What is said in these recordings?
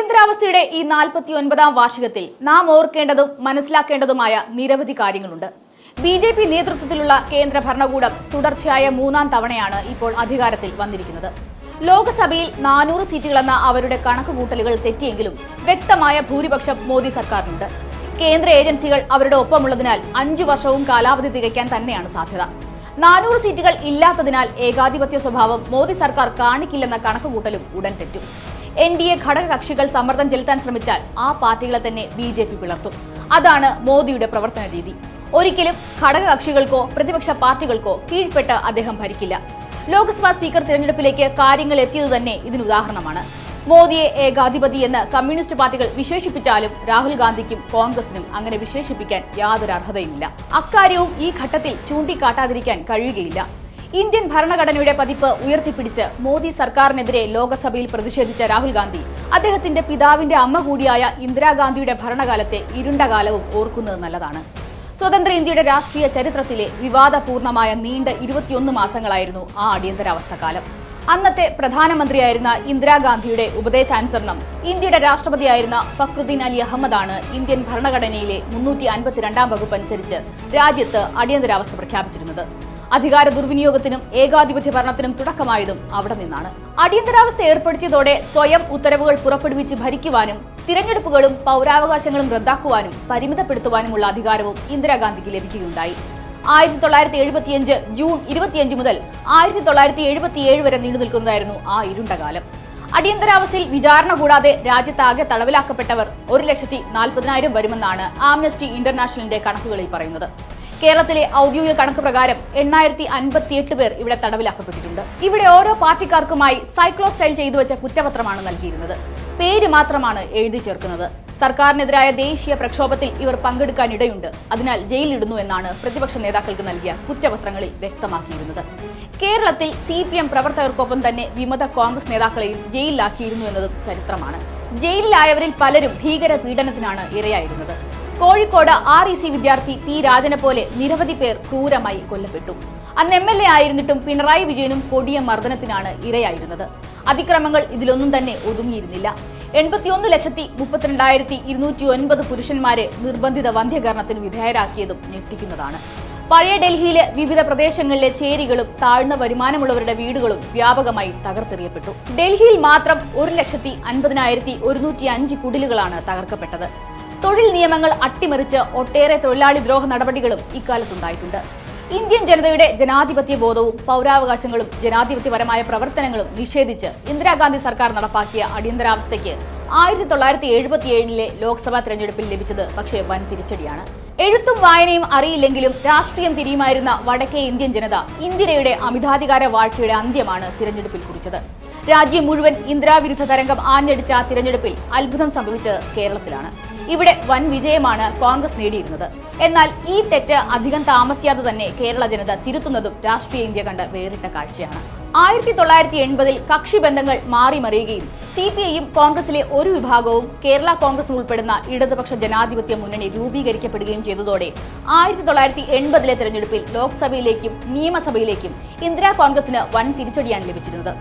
അടിയന്തരാവസ്ഥയുടെ ഈ നാൽപ്പത്തി ഒൻപതാം വാർഷികത്തിൽ നാം ഓർക്കേണ്ടതും മനസ്സിലാക്കേണ്ടതുമായ നിരവധി കാര്യങ്ങളുണ്ട്. ബി ജെ പി നേതൃത്വത്തിലുള്ള കേന്ദ്ര ഭരണകൂടം തുടർച്ചയായ മൂന്നാം തവണയാണ് ഇപ്പോൾ അധികാരത്തിൽ വന്നിരിക്കുന്നത്. ലോക്സഭയിൽ നാനൂറ് സീറ്റുകളെന്ന അവരുടെ കണക്കുകൂട്ടലുകൾ തെറ്റിയെങ്കിലും വ്യക്തമായ ഭൂരിപക്ഷം മോദി സർക്കാരിനുണ്ട്. കേന്ദ്ര ഏജൻസികൾ അവരുടെ ഒപ്പമുള്ളതിനാൽ അഞ്ചു വർഷവും കാലാവധി തികയ്ക്കാൻ തന്നെയാണ് സാധ്യത. നാനൂറ് സീറ്റുകൾ ഇല്ലാത്തതിനാൽ ഏകാധിപത്യ സ്വഭാവം മോദി സർക്കാർ കാണിക്കില്ലെന്ന കണക്കുകൂട്ടലും ഉടൻ തെറ്റും. എൻ ഡി എ ഘടകകക്ഷികൾ സമ്മർദ്ദം ചെലുത്താൻ ശ്രമിച്ചാൽ ആ പാർട്ടികളെ തന്നെ ബി ജെ പി പിളർത്തും. അതാണ് മോദിയുടെ പ്രവർത്തന രീതി. ഒരിക്കലും ഘടകകക്ഷികൾക്കോ പ്രതിപക്ഷ പാർട്ടികൾക്കോ കീഴ്പ്പെട്ട് അദ്ദേഹം ഭരിക്കില്ല. ലോക്സഭാ സ്പീക്കർ തിരഞ്ഞെടുപ്പിലേക്ക് കാര്യങ്ങൾ എത്തിയത് തന്നെ ഇതിന് ഉദാഹരണമാണ്. മോദിയെ ഏകാധിപതി എന്ന് കമ്മ്യൂണിസ്റ്റ് പാർട്ടികൾ വിശേഷിപ്പിച്ചാലും രാഹുൽ ഗാന്ധിക്കും കോൺഗ്രസിനും അങ്ങനെ വിശേഷിപ്പിക്കാൻ യാതൊരു അർഹതയുമില്ല. അക്കാര്യവും ഈ ഘട്ടത്തിൽ ചൂണ്ടിക്കാട്ടാതിരിക്കാൻ കഴിയുകയില്ല. ഇന്ത്യൻ ഭരണഘടനയുടെ പതിപ്പ് ഉയർത്തിപ്പിടിച്ച് മോദി സർക്കാരിനെതിരെ ലോക്സഭയിൽ പ്രതിഷേധിച്ച രാഹുൽ ഗാന്ധി അദ്ദേഹത്തിന്റെ പിതാവിന്റെ അമ്മ കൂടിയായ ഇന്ദിരാഗാന്ധിയുടെ ഭരണകാലത്തെ ഇരുണ്ട കാലവും ഓർക്കുന്നത് നല്ലതാണ്. സ്വതന്ത്ര ഇന്ത്യയുടെ രാഷ്ട്രീയ ചരിത്രത്തിലെ വിവാദപൂർണമായ നീണ്ട ഇരുപത്തിയൊന്ന് മാസങ്ങളായിരുന്നു ആ അടിയന്തരാവസ്ഥ കാലം. അന്നത്തെ പ്രധാനമന്ത്രിയായിരുന്ന ഇന്ദിരാഗാന്ധിയുടെ ഉപദേശാനുസരണം ഇന്ത്യയുടെ രാഷ്ട്രപതിയായിരുന്ന ഫക്രുദ്ദീൻ അലി അഹമ്മദാണ് ഇന്ത്യൻ ഭരണഘടനയിലെ മുന്നൂറ്റി അൻപത്തിരണ്ടാം വകുപ്പ് അനുസരിച്ച് രാജ്യത്ത് അടിയന്തരാവസ്ഥ പ്രഖ്യാപിച്ചിരുന്നത്. അധികാര ദുർവിനിയോഗത്തിനും ഏകാധിപത്യ ഭരണത്തിനും തുടക്കമായതും അവിടെ നിന്നാണ്. അടിയന്തരാവസ്ഥ ഏർപ്പെടുത്തിയതോടെ സ്വയം ഉത്തരവുകൾ പുറപ്പെടുവിച്ച് ഭരിക്കുവാനും തിരഞ്ഞെടുപ്പുകളും പൗരാവകാശങ്ങളും റദ്ദാക്കുവാനും പരിമിതപ്പെടുത്തുവാനുമുള്ള അധികാരവും ഇന്ദിരാഗാന്ധിക്ക് ലഭിക്കുകയുണ്ടായി. ആയിരത്തി തൊള്ളായിരത്തി എഴുപത്തിയഞ്ച് ജൂൺ ഇരുപത്തിയഞ്ച് മുതൽ ആയിരത്തി തൊള്ളായിരത്തി എഴുപത്തിയേഴ് വരെ നീണ്ടു നിൽക്കുന്നതായിരുന്നു ആ ഇരുണ്ടകാലം. അടിയന്തരാവസ്ഥയിൽ വിചാരണ കൂടാതെ രാജ്യത്താകെ തടവിലാക്കപ്പെട്ടവർ ഒരു ലക്ഷത്തി നാൽപ്പതിനായിരം വരുമെന്നാണ് ആംനസ്റ്റി ഇന്റർനാഷണലിന്റെ കണക്കുകളിൽ പറയുന്നത്. കേരളത്തിലെ ഔദ്യോഗിക കണക്ക് പ്രകാരം എണ്ണായിരത്തി അൻപത്തിയെട്ട് പേർ ഇവിടെ തടവിലാക്കപ്പെട്ടിട്ടുണ്ട്. ഇവിടെ ഓരോ പാർട്ടിക്കാർക്കുമായി സൈക്ലോ സ്റ്റൈൽ ചെയ്തു വെച്ച കുറ്റപത്രമാണ് നൽകിയിരുന്നത്. പേര് മാത്രമാണ് എഴുതി ചേർക്കുന്നത്. സർക്കാരിനെതിരായ ദേശീയ പ്രക്ഷോഭത്തിൽ ഇവർ പങ്കെടുക്കാനിടയുണ്ട്. അതിനാൽ ജയിലിടുന്നു എന്നാണ് പ്രതിപക്ഷ നേതാക്കൾക്ക് നൽകിയ കുറ്റപത്രങ്ങളിൽ വ്യക്തമാക്കിയിരുന്നത്. കേരളത്തിൽ സി പി എം പ്രവർത്തകർക്കൊപ്പം തന്നെ വിമത കോൺഗ്രസ് നേതാക്കളെയും ജയിലിലാക്കിയിരുന്നു എന്നതും ചരിത്രമാണ്. ജയിലിലായവരിൽ പലരും ഭീകര പീഡനത്തിനാണ് ഇരയായിരുന്നത്. കോഴിക്കോട് ആർ ഇ സി വിദ്യാർത്ഥി പി രാജനെ പോലെ നിരവധി പേർ ക്രൂരമായി കൊല്ലപ്പെട്ടു. അന്ന് എം എൽ എ ആയിരുന്നിട്ടും പിണറായി വിജയനും കൊടിയ മർദ്ദനത്തിനാണ് ഇരയായിരുന്നത്. അതിക്രമങ്ങൾ ഇതിലൊന്നും തന്നെ ഒതുങ്ങിയിരുന്നില്ല. എൺപത്തിയൊന്ന് ലക്ഷത്തി മുപ്പത്തിരണ്ടായിരത്തി ഇരുന്നൂറ്റി ഒൻപത് പുരുഷന്മാരെ നിർബന്ധിത വന്ധ്യകരണത്തിന് വിധേയരാക്കിയതും ഞെട്ടിക്കുന്നതാണ്. പഴയ ഡൽഹിയിലെ വിവിധ പ്രദേശങ്ങളിലെ ചേരികളും താഴ്ന്ന വരുമാനമുള്ളവരുടെ വീടുകളും വ്യാപകമായി തകർത്തെറിയപ്പെട്ടു. ഡൽഹിയിൽ മാത്രം ഒരു ലക്ഷത്തി അൻപതിനായിരത്തി ഒരുന്നൂറ്റി അഞ്ച് കുടിലുകളാണ് തകർക്കപ്പെട്ടത്. തൊഴിൽ നിയമങ്ങൾ അട്ടിമറിച്ച് ഒട്ടേറെ തൊഴിലാളി ദ്രോഹ നടപടികളും ഇക്കാലത്തുണ്ടായിട്ടുണ്ട്. ഇന്ത്യൻ ജനതയുടെ ജനാധിപത്യ ബോധവും പൗരാവകാശങ്ങളും ജനാധിപത്യപരമായ പ്രവർത്തനങ്ങളും നിഷേധിച്ച് ഇന്ദിരാഗാന്ധി സർക്കാർ നടപ്പാക്കിയ അടിയന്തരാവസ്ഥയ്ക്ക് ആയിരത്തി തൊള്ളായിരത്തി എഴുപത്തിയേഴിലെ ലോക്സഭാ തെരഞ്ഞെടുപ്പിൽ ലഭിച്ചത് പക്ഷേ വൻ തിരിച്ചടിയാണ്. എഴുത്തും വായനയും അറിയില്ലെങ്കിലും രാഷ്ട്രീയം തിരിയുമായിരുന്ന വടക്കേ ഇന്ത്യൻ ജനത ഇന്ദിരയുടെ അമിതാധികാര വാഴ്ചയുടെ അന്ത്യമാണ് തിരഞ്ഞെടുപ്പിൽ കുറിച്ചത്. രാജ്യം മുഴുവൻ ഇന്ദിരാവിരുദ്ധ തരംഗം ആഞ്ഞടിച്ച തിരഞ്ഞെടുപ്പിൽ അത്ഭുതം സംഭവിച്ചത് കേരളത്തിലാണ്. ഇവിടെ വൻ വിജയമാണ് കോൺഗ്രസ് നേടിയിരുന്നത്. എന്നാൽ ഈ തെറ്റ് അധികം താമസിയാതെ തന്നെ കേരള ജനത തിരുത്തുന്നതും രാഷ്ട്രീയ ഇന്ത്യ കണ്ട് വേറിട്ട കാഴ്ചയാണ്. ആയിരത്തി തൊള്ളായിരത്തി എൺപതിൽ കക്ഷി ബന്ധങ്ങൾ മാറിമറിയുകയും സി പി ഐയും കോൺഗ്രസിലെ ഒരു വിഭാഗവും കേരള കോൺഗ്രസ് ഉൾപ്പെടുന്ന ഇടതുപക്ഷ ജനാധിപത്യ മുന്നണി രൂപീകരിക്കപ്പെടുകയും ചെയ്തതോടെ ആയിരത്തി തൊള്ളായിരത്തി എൺപതിലെ തെരഞ്ഞെടുപ്പിൽ ലോക്സഭയിലേക്കും നിയമസഭയിലേക്കും ഇന്ദിരാ കോൺഗ്രസിന് വൻ തിരിച്ചടിയാണ് ലഭിച്ചിരുന്നത്.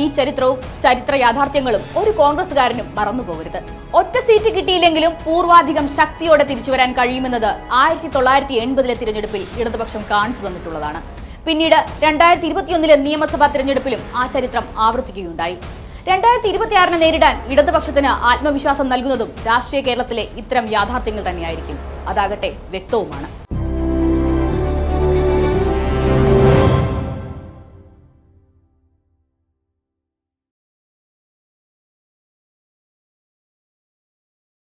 ഈ ചരിത്രവും ചരിത്ര യാഥാർത്ഥ്യങ്ങളും ഒരു കോൺഗ്രസുകാരനും മറന്നുപോകരുത് ഒറ്റ സീറ്റ് കിട്ടിയില്ലെങ്കിലും പൂർവാധികം ശക്തിയോടെ തിരിച്ചു വരാൻ കഴിയുമെന്നത് ആയിരത്തി തൊള്ളായിരത്തി എൺപതിലെ തിരഞ്ഞെടുപ്പിൽ ഇടതുപക്ഷം കാണിച്ചു തന്നിട്ടുള്ളതാണ്. പിന്നീട് രണ്ടായിരത്തി ഇരുപത്തിയൊന്നിലെ നിയമസഭാ തിരഞ്ഞെടുപ്പിലും ആ ചരിത്രം ആവർത്തിക്കുകയുണ്ടായി. രണ്ടായിരത്തി ഇരുപത്തിയാറിനെ നേരിടാൻ ഇടതുപക്ഷത്തിന് ആത്മവിശ്വാസം നൽകുന്നതും രാഷ്ട്രീയ കേരളത്തിലെ ഇത്തരം യാഥാർത്ഥ്യങ്ങൾ തന്നെയായിരിക്കും. അതാകട്ടെ വ്യക്തവുമാണ്.